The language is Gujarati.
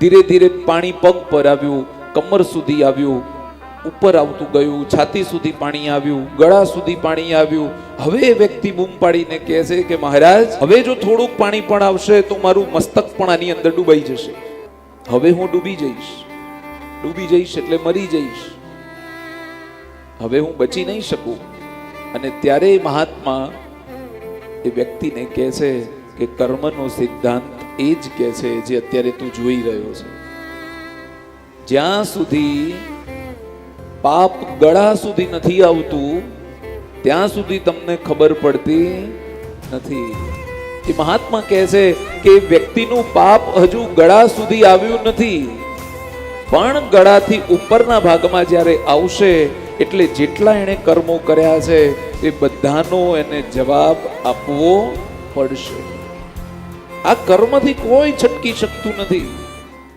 ધીરે ધીરે પાણી પગ પર આવ્યું, કમર સુધી આવ્યું, ઉપર આવતું ગયું, છાતી સુધી પાણી આવ્યું, ગળા સુધી પાણી આવ્યું. હવે એ વ્યક્તિ બૂમ પાડીને કહે છે કે મહારાજ, હવે જો થોડુંક પાણી પણ આવશે તો મારું મસ્તક પણ આની અંદર ડૂબાઈ જશે. હવે હું ડૂબી જઈશ. ડૂબી જઈશ એટલે મરી જઈશ. હવે હું બચી નહીં શકું. અને ત્યારે મહાત્મા એ વ્યક્તિને કહે છે કે કર્મનો સિદ્ધાંત એ જ કહે છે જે અત્યારે તું જોઈ રહ્યો છે. જ્યાં સુધી પાપ ગળા સુધી નથી આવતું, ત્યાં સુધી તમને ખબર પડતી નથી. એ મહાત્મા કહે છે કે વ્યક્તિનું પાપ હજુ ગળા સુધી આવ્યું નથી. પણ ગળાથી ઉપરના ભાગમાં જ્યારે આવશે, એટલે જેટલા એણે કર્મો કર્યા છે, એ બધાનો એને જવાબ આપવો પડશે. આ કર્મથી કોઈ છટકી શકતું નથી.